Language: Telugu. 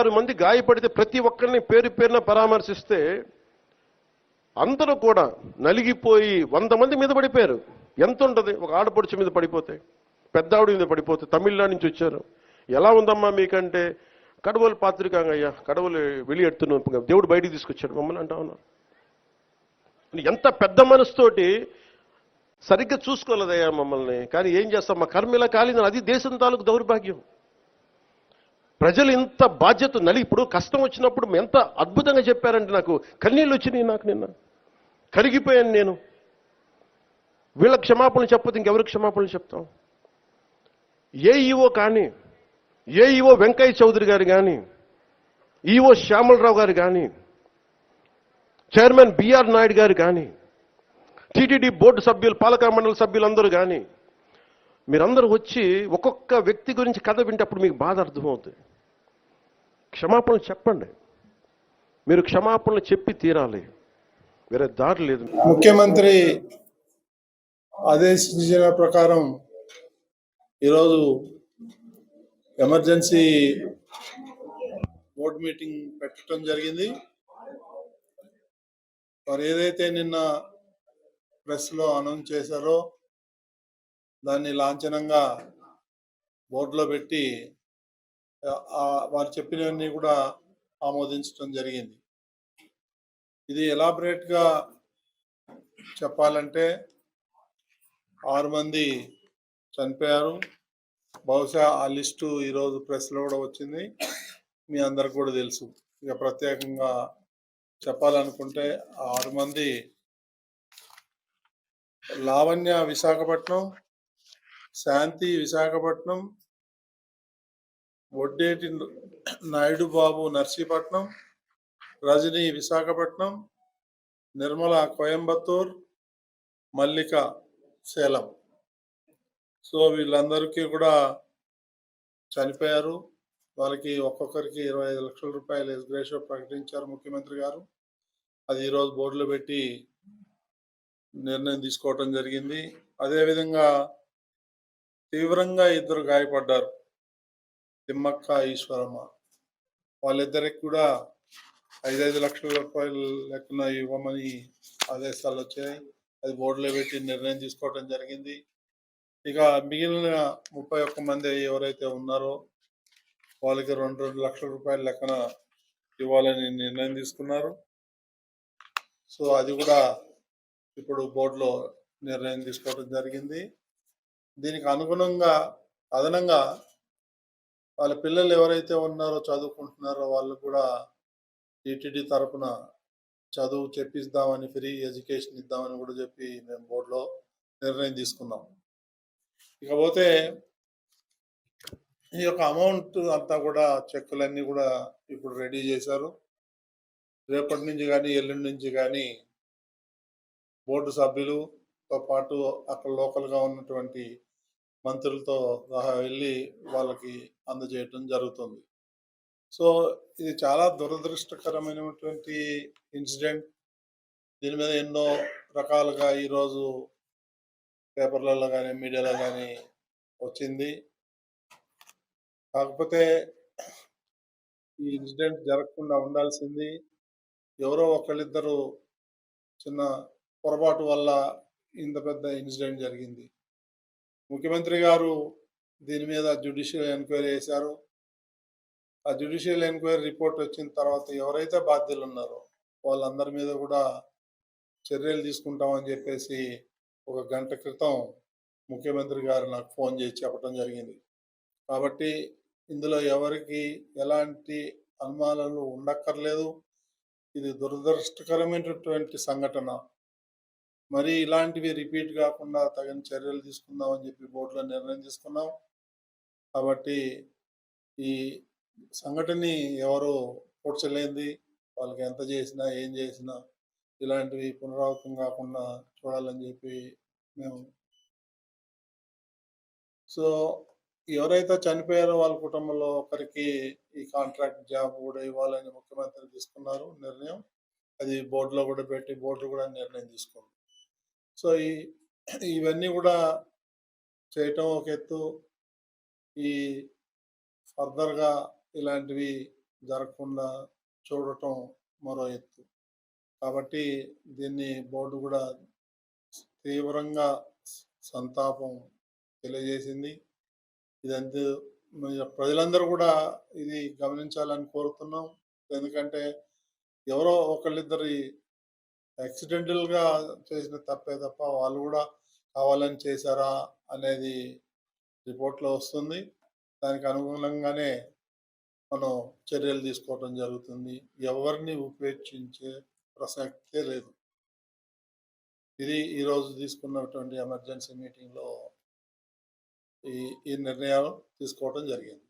ఆరు మంది గాయపడితే ప్రతి ఒక్కరిని పేరు పేరున పరామర్శిస్తే అందరూ కూడా నలిగిపోయి వంద మంది మీద పడిపోయారు. ఎంత ఉంటుంది? ఒక ఆడపడుచు మీద పడిపోతే పెద్ద ఆవిడ మీద పడిపోతే తమిళనాడు నుంచి వచ్చారు. ఎలా ఉందమ్మా మీకంటే? కడవలు పాత్రికాంగయ్యా కడవలు వెళ్ళి ఎడుతున్నాం. దేవుడు బయటికి తీసుకొచ్చాడు. మమ్మల్ని అంటా ఉన్నారు. ఎంత పెద్ద మనసుతోటి సరిగ్గా చూసుకోలేదయ్యా మమ్మల్ని. కానీ ఏం చేస్తాం? మా కర్మ ఇలా కాలిందని అది దేశం తాలూకు దౌర్భాగ్యం. ప్రజలు ఇంత బాధ్యత నలి ఇప్పుడు కష్టం వచ్చినప్పుడు ఎంత అద్భుతంగా చెప్పారంటే నాకు కన్నీళ్ళు వచ్చినాయి నాకు నిన్న. కరిగిపోయాను నేను. వీళ్ళ క్షమాపణలు చెప్పదు ఇంకెవరు క్షమాపణలు చెప్తాం? ఏ ఈవో కానీ ఏ ఈవో వెంకయ్య చౌదరి గారు కానీ ఈవో శ్యామలరావు గారు కానీ చైర్మన్ బిఆర్ నాయుడు గారు కానీ టీటీడీ బోర్డు సభ్యులు పాలక మండలి సభ్యులందరూ కానీ మీరందరూ వచ్చి ఒక్కొక్క వ్యక్తి గురించి కథ వింటే అప్పుడు మీకు బాధ అర్థమవుతుంది. క్షమాపణలు చెప్పండి. మీరు క్షమాపణలు చెప్పి తీరాలి. వేరే దారి లేదు. ముఖ్యమంత్రి ఆదేశించిన ప్రకారం ఈరోజు ఎమర్జెన్సీ బోర్డు మీటింగ్ పెట్టడం జరిగింది. వారు ఏదైతే నిన్న ప్రెస్లో అనౌన్స్ చేశారో దాన్ని లాంఛనంగా బోర్డులో పెట్టి వారు చెప్పినవన్నీ కూడా ఆమోదించడం జరిగింది. ఇది ఎలాబరేట్గా చెప్పాలంటే ఆరు మంది చనిపోయారు. బహుశా ఆ లిస్టు ఈరోజు ప్రెస్లో కూడా వచ్చింది. మీ అందరికి కూడా తెలుసు. ఇక ప్రత్యేకంగా చెప్పాలనుకుంటే ఆరు మంది లావణ్య విశాఖపట్నం శాంతి విశాఖపట్నం వడ్డేటి నాయుడు బాబు నర్సీపట్నం రజనీ విశాఖపట్నం నిర్మల కోయంబత్తూర్ మల్లిక సేలం. సో వీళ్ళందరికీ కూడా చనిపోయారు. వాళ్ళకి ఒక్కొక్కరికి ఇరవై ఐదు లక్షల రూపాయలు ఎస్గ్రేషో ప్రకటించారు ముఖ్యమంత్రి గారు. అది ఈరోజు బోర్డులో పెట్టి నిర్ణయం తీసుకోవటం జరిగింది. అదేవిధంగా తీవ్రంగా ఇద్దరు గాయపడ్డారు. తిమ్మక్క ఈశ్వరమ్మ. వాళ్ళిద్దరికి కూడా ఐదైదు లక్షల రూపాయలు లెక్కన ఇవ్వమని ఆదేశాలు వచ్చాయి. అది బోర్డులో పెట్టి నిర్ణయం తీసుకోవడం జరిగింది. ఇక మిగిలిన ముప్పై ఒక్క మంది ఎవరైతే ఉన్నారో వాళ్ళకి రెండు రెండు లక్షల రూపాయల లెక్కన ఇవ్వాలని నిర్ణయం తీసుకున్నారు. సో అది కూడా ఇప్పుడు బోర్డులో నిర్ణయం తీసుకోవడం జరిగింది. దీనికి అనుగుణంగా అదనంగా వాళ్ళ పిల్లలు ఎవరైతే ఉన్నారో చదువుకుంటున్నారో వాళ్ళు కూడా టీటీడీ తరపున చదువు చెప్పిస్తామని ఫ్రీ ఎడ్యుకేషన్ ఇద్దామని కూడా చెప్పి మేము బోర్డులో నిర్ణయం తీసుకున్నాం. ఇకపోతే ఈ యొక్క అమౌంట్ అంతా కూడా చెక్కులన్నీ కూడా ఇప్పుడు రెడీ చేశారు. రేపటి నుంచి కానీ ఎల్లుండి నుంచి కానీ బోర్డు సభ్యులుతో పాటు అక్కడ లోకల్గా ఉన్నటువంటి మంత్రులతో సహా వెళ్ళి వాళ్ళకి అందజేయటం జరుగుతుంది. సో ఇది చాలా దురదృష్టకరమైనటువంటి ఇన్సిడెంట్. దీని మీద ఎన్నో రకాలుగా ఈరోజు పేపర్లలో కానీ మీడియాలో కానీ వచ్చింది. కాకపోతే ఈ ఇన్సిడెంట్ జరగకుండా ఉండాల్సింది ఎవరో ఒకళ్ళిద్దరు చిన్న పొరపాటు వల్ల ఇంత పెద్ద ఇన్సిడెంట్ జరిగింది. ముఖ్యమంత్రి గారు దీని మీద జ్యుడిషియల్ ఎంక్వైరీ చేశారు. ఆ జ్యుడిషియల్ ఎంక్వైరీ రిపోర్ట్ వచ్చిన తర్వాత ఎవరైతే బాధ్యులు ఉన్నారో వాళ్ళందరి మీద కూడా చర్యలు తీసుకుంటామని చెప్పేసి ఒక గంట క్రితం ముఖ్యమంత్రి గారు నాకు ఫోన్ చేసి చెప్పడం జరిగింది. కాబట్టి ఇందులో ఎవరికి ఎలాంటి అనుమానాలు ఉండక్కర్లేదు. ఇది దురదృష్టకరమైనటువంటి సంఘటన. మరి ఇలాంటివి రిపీట్ కాకుండా తగిన చర్యలు తీసుకుందాం అని చెప్పి బోర్డులో నిర్ణయం తీసుకున్నాం. కాబట్టి ఈ సంఘటనని ఎవరు పోడ్చలేంది. వాళ్ళకి ఎంత చేసినా ఏం చేసినా ఇలాంటివి పునరావృతం కాకుండా చూడాలని చెప్పి మేము సో ఎవరైతే చనిపోయారో వాళ్ళ కుటుంబంలో ఒకరికి ఈ కాంట్రాక్ట్ జాబ్ కూడా ఇవ్వాలని ముఖ్యమంత్రి తీసుకున్నారు నిర్ణయం. అది బోర్డులో కూడా పెట్టి బోర్డు కూడా నిర్ణయం తీసుకుంది సో ఈ ఇవన్నీ కూడా చేయటం ఒక ఎత్తు. ఈ ఫర్దర్గా ఇలాంటివి జరగకుండా చూడటం మరో ఎత్తు. కాబట్టి దీన్ని బోర్డు కూడా తీవ్రంగా సంతాపం తెలియజేసింది. ఇదంతా ప్రజలందరూ కూడా ఇది గమనించాలని కోరుతున్నాం. ఎందుకంటే ఎవరో ఒకళ్ళిద్దరి యాక్సిడెంటల్గా చేసిన తప్పే తప్ప వాళ్ళు కూడా కావాలని చేశారా అనేది రిపోర్ట్లో వస్తుంది. దానికి అనుగుణంగానే మనం చర్యలు తీసుకోవడం జరుగుతుంది. ఎవరిని ఉపేక్షించే ప్రసక్తే లేదు. ఇది ఈరోజు తీసుకున్నటువంటి ఎమర్జెన్సీ మీటింగ్లో ఈ ఈ నిర్ణయాలు తీసుకోవడం జరిగింది.